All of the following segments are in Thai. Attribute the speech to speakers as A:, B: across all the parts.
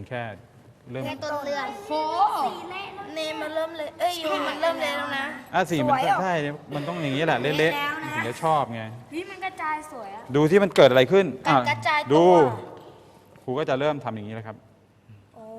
A: มันแค่เริ่ม
B: แค่ต้นเรือน
C: โฟ
B: เนมมันเริ่มเลย เอ้ยยูมันเริ่มเลยแล้วนะ
A: อะสีมัน
B: สวยอะ
A: ใช่มันต้องอย่างนี้แหละเละ
B: เละแล้ว
A: ๆ
B: นะ
A: ถึงจะชอบไง
C: นี่มันกระจายสวยอะ
A: ดูที่มันเกิดอะไรขึ้นอ่
B: กระจายตัว
A: ดูครูก็จะเริ่มทำอย่างนี้แล้วครับ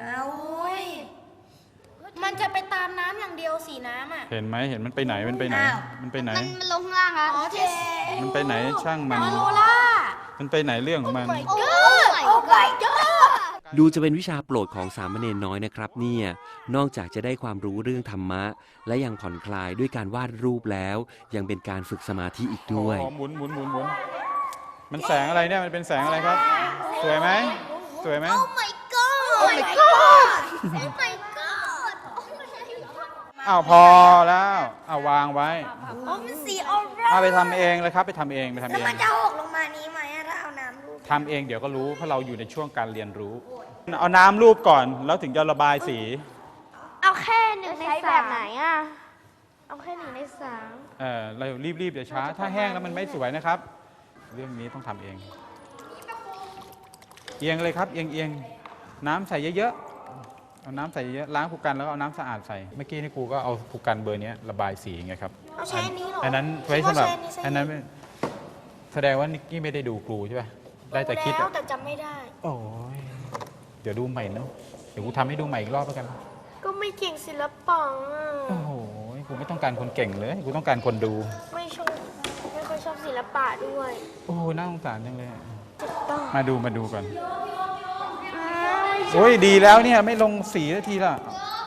B: เอาเว้ยมันจะไปตามน้ำอย่างเดียวสีน้ำอะ
A: เห็นไหมเห็นมันไปไหนมันไปไหน
B: อ้าว
A: มันไปไหน
B: มันมันลงข้างล่างครับอ๋อเท
A: มันไปไหนช่างมัน
B: มาโลล่า
A: มันไปไหนเรื่องของมัน
B: โอ้ยโอ้ยเจ้า
D: ดูจะเป็นวิชาโปรดของสามเณรน้อยนะครับเนี่ยนอกจากจะได้ความรู้เรื่องธรรมะ และยังผ่อนคลายด้วยการวาดรูปแล้ว ยังเป็นการฝึกสมาธิอีกด้วย
A: อ๋อหมุนหมุนหมุนหมุนมันแสงอะไรเนี่ย มันเป็นแสงอะไรครับ สวยไหม สวยไหม
B: โอ้ my god โอ้ my god โอ้ my god โอ้ my god
A: อ้าวพอแล้วอ้าววางไว้
B: โอ้มันสีออร่า
A: เอาไปทำเองเลยครับ ไปทำเองไปทำ
B: แล้ว
A: เอง
B: มันจะหกลง
A: ทำเองเดี๋ยวก็รู้เพราะเราอยู่ในช่วงการเรียนรู้ เอาน้ำรูปก่อนแล้วถึงจะระบายสี
B: เอาแค่หนึ่งใน
C: ใช้
B: สาม
C: แบบไหนอะ
B: เอาแค่หนึ่งในสาม
A: เออเรารีบๆเดี๋ยวช้า ถ้าแห้งแล้วมันไม่สวยนะครับ เรื่องนี้ต้องทำเอง เอียงเลยครับ เอียงเอียงน้ำใส่เยอะๆ เอาน้ำใส่เยอะๆล้างผูกกันแล้วก็เอาน้ำสะอาดใส่ เมื่อกี้นี่ครูก็เอาผูกกันเบอร์เนี้ยระบายสีไงครับ
B: เอาใช้อันนี้เหรอ
A: อันนั้นไว้สำหรับ
B: คิดว่าใช้
A: อันนั้นไม่แสดงว่านิกกี้ไม่ได้ดูครูใช่ป่ะ ได้แต่คิด
B: แล้
A: อะ
B: วแต่จำไม่ได้
A: โอ้ยเดี๋ยวดูใหม่เนอะเดี๋ยวครูทำให้ดูใหม่อีกรอบแล้วกัน
B: ก็ไม่เก่งศิลปะอะ
A: โอ้โหครูไม่ต้องการคนเก่งเลยครูต้องการคนดู
B: ไม่ชอบไม่ค่อยชอบศิลปะด้วย
A: โอ้โหน่าสงสารจังเลยอะ
B: เจ็บต้อง
A: มาดูมาดูก่อนโอ้ยดีแล้วเนี่ย ไม่ลงสีสักทีละ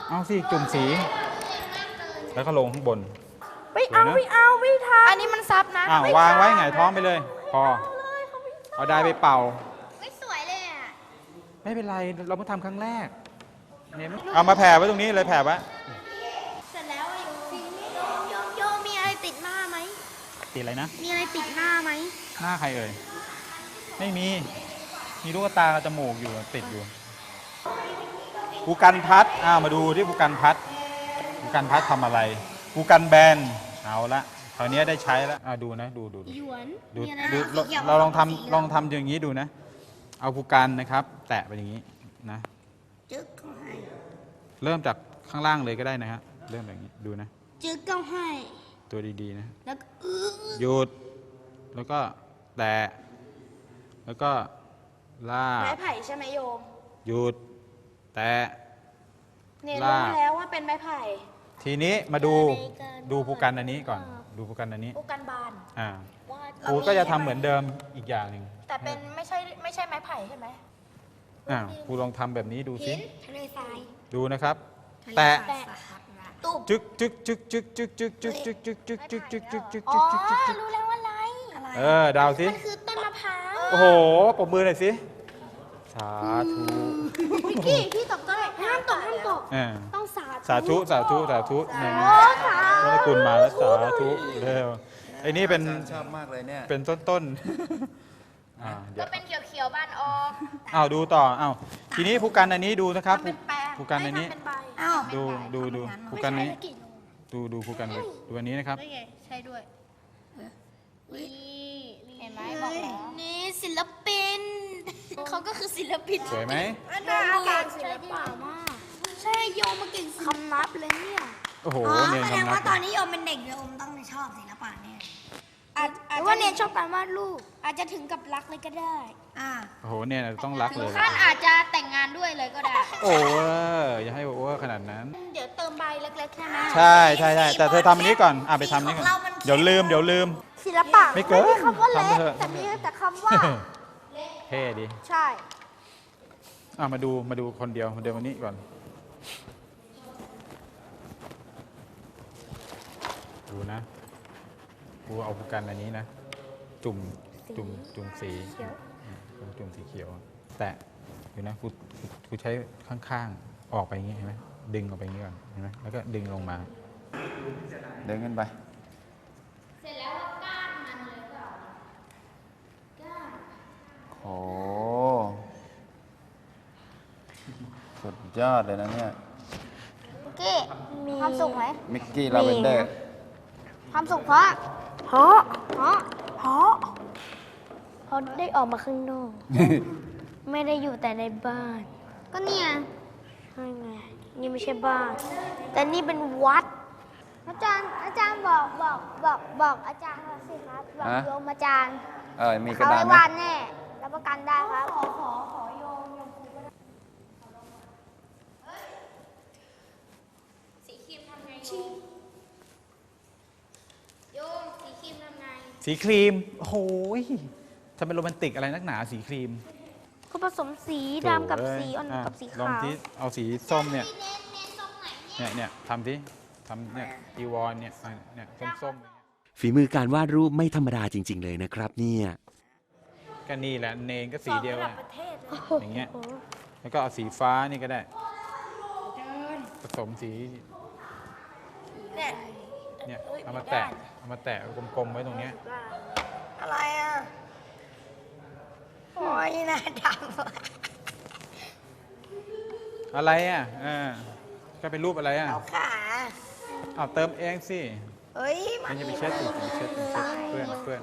A: เอาสิจุ่มสี แล้วก็ลงข้างบน
C: ไม่เอา
A: สวยนะ
C: ไม่เอา ไม่ท
B: อันนี้มันซับนะ
A: อ้าววางไว้ไงายท้องไปเลย พอ เอาได้ไปเป่า
B: ไม่สวยเลยอะ
A: ไม่เป็นไร เราเพิ่งทำครั้งแรกเนี่ยเอามาแผ่ไว้ตรงนี้เลยแผ่ไว้
B: เสร็จแล้วโยโยโยมีอะไรติดหน้าไหม
A: ติดอะไรนะ
B: มีอะไรติดหน้าไหม
A: หน้าใครเอ่ย ไม่มี มีลูกตากับจมูกอยู่ติดอยู่ภูกันพัดอ้าวมาดูที่ภูกันพัดภูกันพัดทำอะไรภูกันแบนเอาละ คราวนี้ได้ใช้แล้วอ่าดูนะดูดูดู
B: หยวน
A: ดู
B: มีอะไร
A: ดู
B: สีขียว
A: เราลองทำ
B: สีเห
A: ลองทำอย่างนี้ดูนะ เอาภูกันนะครับ แตะไปอย่างนี้นะ
B: จึ๊กเขาให้
A: เริ่มจากข้างล่างเลยก็ได้นะฮะเริ่มแบบนี้ดูนะ
B: จึ๊กเขาให้
A: ตัวดีๆนะ
B: แล้วก็อื้อ
A: หยุด แล้วก็แตะ แล้วก็ลาำ
C: ไม้
A: ก
C: ไผ่ใช่ไหมโยม
A: หยุด แตะ
C: เนี่ย
A: ลา
C: รู้
A: ก
C: แล้วว่าเป็นไม้ไผ่
A: ทีนี้มาดูดูภูกันอันนี้ก่อน ดูภูกันอันนี้
B: อุกันบาน
A: อ่า
B: ว่า
A: ครูก็จะทำเหมือนเดิมอีกอย่างหนึ่ง
B: แต่เป็นไม่ใช่ไม่ใช่ไม้ไผ่ใช่ไหม
A: อ่าครูลองทำแบบนี้ดูสิ
B: ทะเลทราย
A: ดูนะครับแตะ
B: ตุบ
A: จึ๊กจึ๊กจึ๊กจึ๊กจึ๊กจึ๊กจึ๊กจึ๊กจึ๊กจึ๊กจึ๊กจึ๊กจึ๊กจึ๊ก
B: อ๋อ
A: จึ๊กจึ๊กจึ๊ก
B: รู้แล้วว่าอะไรอะไร
A: เออดาวสิ
B: มันคือต้นมะพร้าว
A: โอ้โหปรบมือหน่อยสิ สาธุ
B: พี่พี่ตกต้นห้ามตกห้ามตก
A: อ่า
B: ต้องสา
A: สาธุสาธุสาธุหนึ่งพระคุณมาแล้วสาธุเร็วไอ้นี่เป็น
E: ชอบมากเลยเนี่ย
A: เป็นต้นต้นๆอ่าเดี๋
B: ก็
A: ยว
B: เป็นเขียวเขียวๆบานออก
A: อ้าวดูต่ออ้าวทีนี้ภูกันอันนี้ดูนะครับ
B: เป็นแปลง
A: ภูกันอันนี้
B: ไม่ทำเป็นใบอ้าว
A: ดูดูดูภูกันอันนี้ ดูดูภูกันเลยดูอันนี้นะครับ
B: ไม่ไงใช่ด้วยนี่เห็นไหมบอกแล้วนี่ศิลปิน เขาก็คือศิลปิน
A: สวยไหม
B: โยมเก่งศิลปะมากใช่โยมมาเก่งคำนับเลยเนี่ย
A: โอ้โห
F: อ๋อ
A: เนี่ย
F: แสดง
A: คำนั
F: ว่า
A: บ
F: ตอนนี้โยมเป็นเด็กโยมต้องชอบศิลปะเนี่ย
B: อาจอาจว่าเนนชอบการวาดรูปอาจจะถึงกับรักเลยก็ได้
F: อ่า
A: โอ้โหเนี่ยต้องรัก
B: ถึ
A: เล
B: ง
A: ย
B: ขั้นอาจจะแต่งงานด้วยเลยก็ได้
A: โอ้เวอร์อย่าให้โอเวอร์ขนาดนั้น
B: เดี๋ยวเติมใบเล็กๆแค่นั้น
A: ใช่ใช่ใช่แต่เธอทำอันนี้ก่อนอะไปทำอันนี้ก่อนเดี๋ยวลืมเดี๋ยวลืม
C: ศิลปะ
A: ไม่เกิน
C: มีคำว่า
A: ทำไป
C: เละ
A: เถอะ
C: แต่มีแต่คำว่า
A: เท่ดี
C: ใช่
A: อะมาดูมาดูคนเดียวมาเดินวันนี้ก่อน ดูนะกูเอาผูกกันอันนี้นะ จุ่มจุ่มจุ่มสีจุ่มจุ่มสีเขียว แตะอยู่นะกูกูกูใช้ข้างๆ ออกไปอย่างงี้เห็นไหมดึงออกไปอย่างงี้ก่อนเห็นไหมแล้วก็ดึงลงมา
E: เดินขึ้นไป โอ้สุดยอดเลยนะเนี่ย
B: กี้มีความสุขไหม
E: มิกกี้ลาเวนเดอร์
B: ความสุขเพราะ
C: เพราะ
B: เพราะ
C: เพราะ
B: เขาได้ออกมาข้างนอก ไม่ได้อยู่แต่ในบ้านก็เนี่ย
C: ใช่ไงนี่ไม่ใช่บ้าน แต่นี่เป็นวัด
B: อาจารย์อาจารย์บอกบอกบอกบอกอาจารย์เขาสิครับบอก
E: ฮะ
B: โยมอาจารย์
E: เออมีกระ
B: เขา
E: ดา
B: ได้
E: ษไหม
B: วาดแน่ รับประกันได้ครับ ขอขอขอโยมโยมครูก็ได้สีครีมทำไงโยมโยมสีครีมทำไง
A: สีครีมโอ้โหยทำเป็นโรแมนติกอะไรนักหนาสีครีม
C: ก็ผสมสีดำกับ
A: โถ่
C: สีอ่อน
A: เย
C: กับสี
A: ลอง
C: ขาว
A: ที่เอาสีส้มเนี่ย
B: เน้นเน้นตรงไหนเนี่ย
A: เนี่ยเนี่ยทำที่ทำเนี่ยอีวอนเนี่ยอะเนี่ยส้มๆอย่างเงี้ย
D: ฝีมือการวาดรูปไม่ธรรมดาจริง ๆ เลยนะครับเนี่ย
A: ก็นี่แหละเนนก็สีเดียวอะอย่างเงี้ย
C: โอ้โห
A: แล้วก็เอาสีฟ้านี่ก็ได้ผสมสี
F: เนี่ย
A: เนี่ยเอามาแตะเอามาแตะกลมๆไว้ตรงเนี้ย
F: อะไรอะ โอ้ยหน้าด
A: อะไรอะเออก็เป็นรูปอะไรอะำ
F: เอาขา
A: เอาเติมเองสิ
F: เฮ้ย
A: ไม่ใช่ไปเช็ดสิไปเช็ดไปเช็ดเพื่อนเพื่อน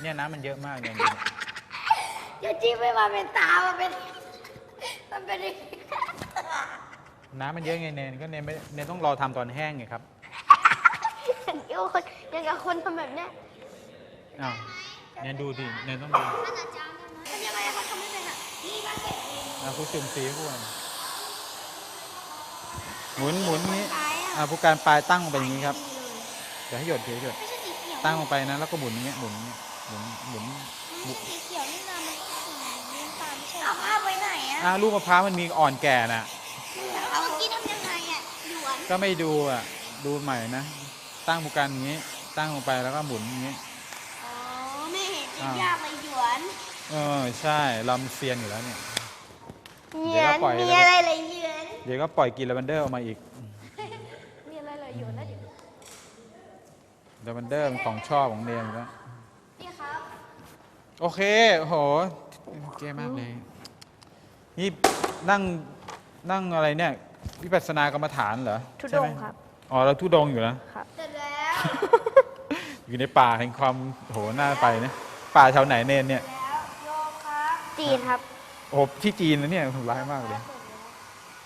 A: เนี่ยน้ำมันเยอะมากเนี่ยเนี่ย
F: เดี๋ยวจิ้มไม่มาเป็นตามันเป็นมันเป็น
A: น้ำมันเยอะไงเนนก็เนนไม่เนนต้องรอทำตอนแห้งไงครับ
C: อย่างกับคนอย่างกับคนทำแบบเนี้ย
A: อ้าวเนนดูดิเนนต้องดู
B: ท่านอาจารย์ได้ไหมทำยังไงเขาทำไม่เป็นอะนี่มาเก็บเอง
A: อะผู้จุ่มสีให้พวกมันหมุนหมุนนี้อะผู้การปลายตั้งลงไปอย่างนี้ครับเดี๋ยวให้หยดเดี๋ยวให้หยด
B: ไม่ใช่สีเขียว
A: ตั้งลงไปนะแล้วก็หมุนอย่างเงี้ยหมุนอย่างเงี้ย หมุนหมุน
B: มันสีเขียวนี่นะมันสีน้ำตาลไม่ใช่เหร
F: เอา
B: อ
F: ภาพไว้ไหนอะ
A: อะลูกมะพร้าวมันมีอ่อนแก่น่ะ
B: เอาเมื่อกี้ทำยังไงอะหยวน
A: ก็ไม่ดูอะ ดูใหม่นะ ตั้งผู้การอย่างงี้ ตั้งลงไปแล้วก็หมุนอย่างงี้
B: อ๋อไม่เห็นจะ
A: อ่า
B: ยากเลยหยวน
A: เออใช่ลำเซียนอยู่แล้วเนี่ย
C: เห
A: เดี๋
C: ยี
A: ย
C: ยว
A: ก็
C: น
A: ปล่อย
B: มี
A: เลย
B: อะไรเลยหยวน
A: เดี๋ยวก็ปล่อยกินลาเวนเดอร์ออกมาอีก
C: มีอะไรเลยอยู่นะเดี๋ยว
A: ลาเวนเดอร์เป็นของชอบของเนมอยู่แล้ว
B: นี่ครับ
A: โอเคโอ้โหโอเคมากเลย นี่นั่งนั่งอะไรเนี่ย วิปัสสนากรรมฐานเหรอ
C: ทุด
A: ใช่ไหม
C: งครับ
A: อ๋อเราทุดงอยู่นะ
B: เสร็จแล้ว
A: อยู่ในป่าแห่งความโหน่าไปนะป่าแถวไหนเนนเนี่ย
B: แล้วโยมครับ
C: จีนครับ
A: โอ้โหที่จีนนะเนี่ยร้ายมากเลย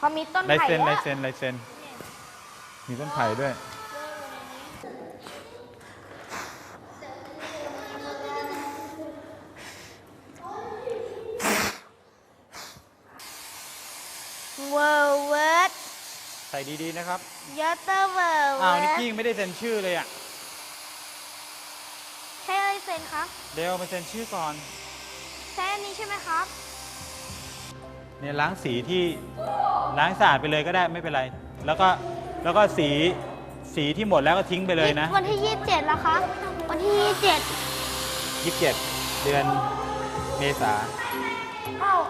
C: พอมีต้น
A: ลาย
C: ไผ่
A: เซ็น
C: แล้
A: ลายวเซ็นลายเซ็นมีต้นไผ่ด้วย
C: เวิร์เวิร์ด
A: ใส่ดีๆนะครับ
C: ยอเตอร์เวิร์
A: อ้าว
C: เวิ
A: นิก
C: ร์ด
A: กี้ยังไม่ได้เซ็นชื่อเลยอะ
C: ใช่เลยเซ็นครับ
A: เดี๋ยวมาเซ็นชื่อก่อน
C: ใช่อันนี้ใช่ไหมครับ
A: เนี่ยล้างสีที่ล้างให้สะอาดไปเลยก็ได้ไม่เป็นไร แล้วก็แล้วก็สีสีที่หมดแล้วก็ทิ้งไปเลยนะ
C: วันที่ 27แล้วครับวันที่
A: 27 เดือนเมษา
C: 27อ้าว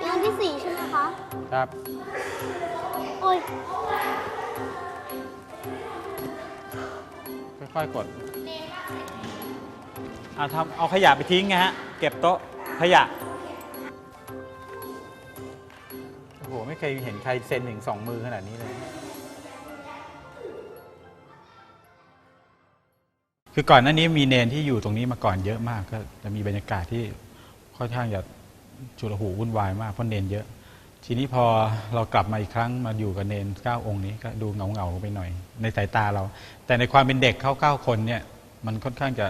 C: นี่วันที่ 4 ใช่ไหมคะ
A: ครับ
C: โอ้ย
A: ค่อยๆกดเอาทำเอาขยะไปทิ้งไงฮะ เก็บโต๊ะขยะ โอ้โห ไม่เคยเห็นใครเซ็นถึงสองมือขนาดนี้เลย คือก่อนหน้านี้มีเนนที่อยู่ตรงนี้มาก่อนเยอะมาก ก็จะมีบรรยากาศที่ค่อนข้างจะชุลหูวุ่นวายมากเพราะเนนเยอะ ทีนี้พอเรากลับมาอีกครั้งมาอยู่กับเนนเก้าองค์นี้ก็ดูเงาเงาๆไปหน่อย ในสายตาเรา แต่ในความเป็นเด็กเขาเก้าคนเนี่ย มันค่อนข้างจะ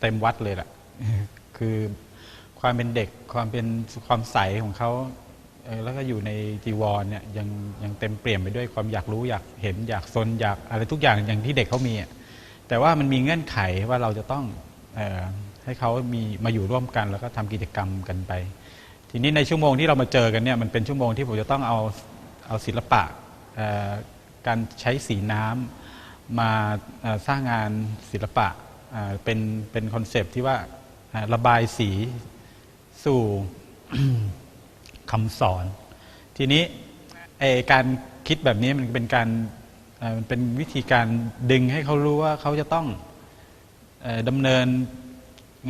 A: เต็มวัดเลยล่ะ คือความเป็นเด็กความเป็นความใสของเขาแล้วก็อยู่ในจีวรเนี่ยยังยังเต็มเปี่ยมไปด้วยความอยากรู้อยากเห็นอยากซนอยากอะไรทุกอย่างอย่างที่เด็กเขามีแต่ว่ามันมีเงื่อนไขว่าเราจะต้องออให้เขามีมาอยู่ร่วมกัน แล้วก็ทำกิจกรรมกันไป ทีนี้ในชั่วโมงที่เรามาเจอกันเนี่ยมันเป็นชั่วโมงที่ผมจะต้องเอาเอาศิลปะการใช้สีน้ำมาสร้างงานศิลปะเป็นเป็นคอนเซปที่ว่าระบายสีสู่คำสอน ทีนี้การคิดแบบนี้มันเป็นการมันเป็นวิธีการดึงให้เขารู้ว่าเขาจะต้องอดำเนิน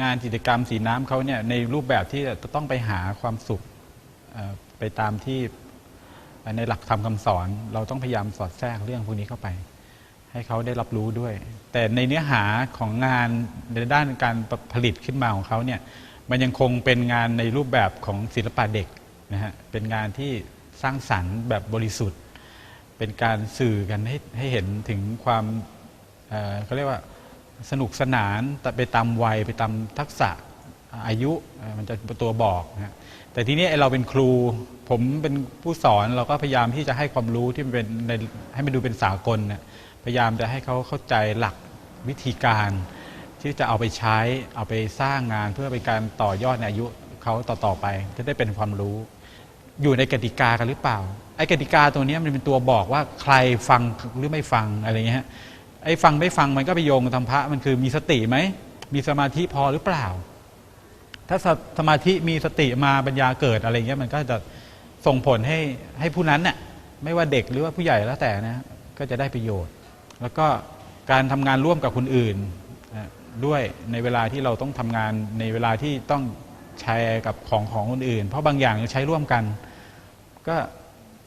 A: งานกิจกรรมสีน้ำเขาเนี่ยในรูปแบบที่จะต้องไปหาความสุขเอ่อไปตามที่ในหลักธรรมคำสอน เราต้องพยายามสอดแทรกเรื่องพวกนี้เข้าไป ให้เขาได้รับรู้ด้วย แต่ในเนื้อหาของงานในด้านการผลิตขึ้นมาของเขาเนี่ยมันยังคงเป็นงานในรูปแบบของศิลปะเด็กนะฮะเป็นงานที่สร้างสรรค์แบบบริสุทธิ์ เป็นการสื่อกันให้ให้เห็นถึงความเอ่อเขาเรียกว่า สนุกสนานแต่ไปตามวัยไปตามทักษะอายุมันจะเป็นตัวบอกนะฮะแต่ทีนี้เราเป็นครู ผมเป็นผู้สอนเราก็พยายามที่จะให้ความรู้ที่มันเป็นในให้มันดูเป็นสากลนะพยายามจะให้เขาเข้าใจหลักวิธีการ ที่จะเอาไปใช้เอาไปสร้างงานเพื่อเป็นการต่อยอดในอายุเขาต่อๆไปจะได้เป็นความรู้ อยู่ในกติกากันหรือเปล่าไอ้กติกาตัวนี้มันเป็นตัวบอกว่าใครฟังหรือไม่ฟังอะไรเงี้ยฮะ ไอ้ฟังไม่ฟังมันก็ไปโยงกับทำพระมันคือมีสติไหมมีสมาธิพอหรือเปล่า ถ้าสสมาธิมีสติมาปัญญาเกิดอะไรเงี้ยมันก็จะส่งผลให้ให้ผู้นั้นเนี่ยไม่ว่าเด็กหรือว่าผู้ใหญ่แล้วแต่นะก็จะได้ประโยชน์ แล้วก็การทำงานร่วมกับคนอื่นด้วยในเวลาที่เราต้องทำงานในเวลาที่ต้องแชร์กับของของคนอื่น เพราะบางอย่างใช้ร่วมกัน ก็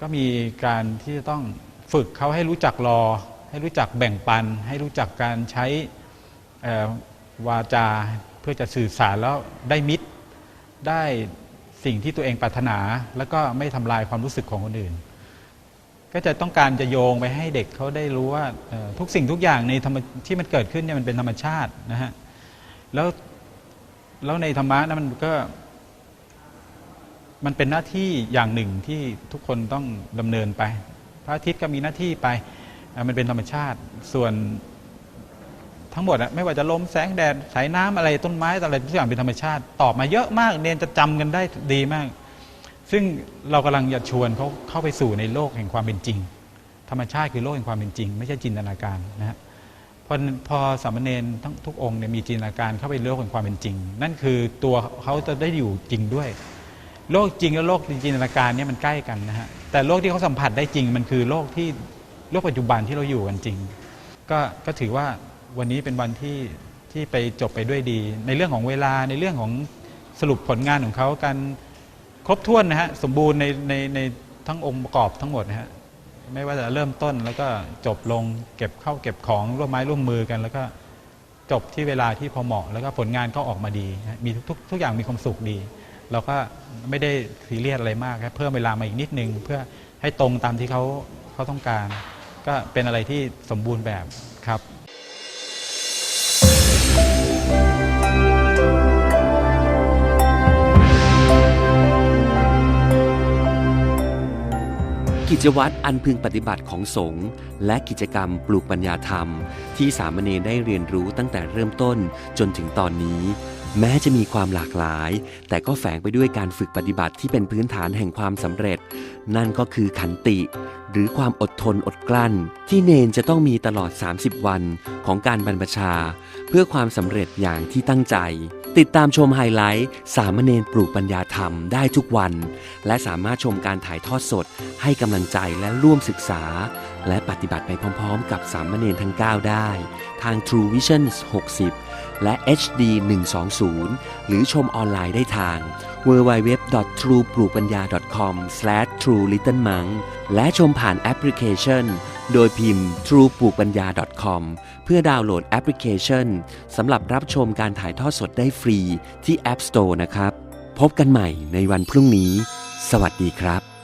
A: ก็มีการที่จะต้องฝึกเขาให้รู้จักรอ ให้รู้จักแบ่งปัน ให้รู้จักการใช้วาจาเพื่อจะสื่อสารแล้วได้มิตร ได้สิ่งที่ตัวเองปรารถนา แล้วก็ไม่ทำลายความรู้สึกของคนอื่น ก็จะต้องการจะโยงไปให้เด็กเขาได้รู้ว่าทุกสิ่งทุกอย่างในธรรมที่มันเกิดขึ้นเนี่ยมันเป็นธรรมชาตินะฮะแล้วแล้วในธรรมะนะมันก็มันเป็นหน้าที่อย่างหนึ่งที่ทุกคนต้องดำเนินไป พระอาทิตย์ก็มีหน้าที่ไป มันเป็นธรรมชาติส่วนทั้งหมดอะไม่ว่าจะลมแสงแดดสายน้ำอะไรต้นไม้อะไรทุกอย่างเป็นธรรมชาติ ตอบมาเยอะมากเนนจะจำกันได้ดีมาก ซึ่งเรากำลังจะชวนเขาเข้าไปสู่ในโลกแห่งความเป็นจริง ธรรมชาติคือโลกแห่งความเป็นจริง ไม่ใช่จินตนาการนะฮะพอพอสามเณรทั้งทุกองค์เนี่ยมีจินตนาการเข้าไปโลกแห่งความเป็นจริง นั่นคือตัวเขาจะได้อยู่จริงด้วย โลกจริงและโลกจินตนาการเนี่ยมันใกล้กันนะฮะแต่โลกที่เขาสัมผัสได้จริงมันคือโลกที่ โลกปัจจุบันที่เราอยู่กันจริง ก็ก็ถือว่าวันนี้เป็นวันที่ที่ไปจบไปด้วยดี ในเรื่องของเวลาในเรื่องของสรุปผลงานของเขากันครบถ้วนนะฮะสมบูรณ์ในในในทั้งองค์ประกอบทั้งหมดนะฮะไม่ว่าจะเริ่มต้นแล้วก็จบลงเก็บเข้าเก็บของร่วมไม้ร่วมมือกัน แล้วก็จบที่เวลาที่พอเหมาะ แล้วก็ผลงานก็ออกมาดี มีทุกทุกอย่างมีความสุขดี เราก็ไม่ได้ซีเรียสอะไรมากเพิ่มเวลามาอีกนิดนึง เพื่อให้ตรงตามที่เขาเขาต้องการ ก็เป็นอะไรที่สมบูรณ์แบบครับ
D: กิจวัตรอันพึงปฏิบัติของสงฆ์และกิจกรรมปลูกปัญญาธรรม ที่สามเณรได้เรียนรู้ตั้งแต่เริ่มต้นจนถึงตอนนี้ แม้จะมีความหลากหลาย แต่ก็แฝงไปด้วยการฝึกปฏิบัติที่เป็นพื้นฐานแห่งความสำเร็จ นั่นก็คือขันติ หรือความอดทนอดกลั้น ที่เนนจะต้องมีตลอด 30 วันของการบรรพชา เพื่อความสำเร็จอย่างที่ตั้งใจ ติดตามชมไฮไลท์ สามเณรปลูกปัญญาธรรมได้ทุกวัน และสามารถชมการถ่ายทอดสด ให้กำลังใจและร่วมศึกษา และปฏิบัติไปพร้อม ๆ กับสามเณรทั้ง 9 ได้ ทาง True Vision 60 และ HD 120หรือชมออนไลน์ได้ทาง www.true ปลูกปัญญา com/true little monk และชมผ่านแอปพลิเคชัน โดยพิมพ์ true ปลูกปัญญา com เพื่อดาวน์โหลดแอปพลิเคชันสำหรับรับชมการถ่ายทอดสดได้ฟรีที่ App Store นะครับ พบกันใหม่ในวันพรุ่งนี้ สวัสดีครับ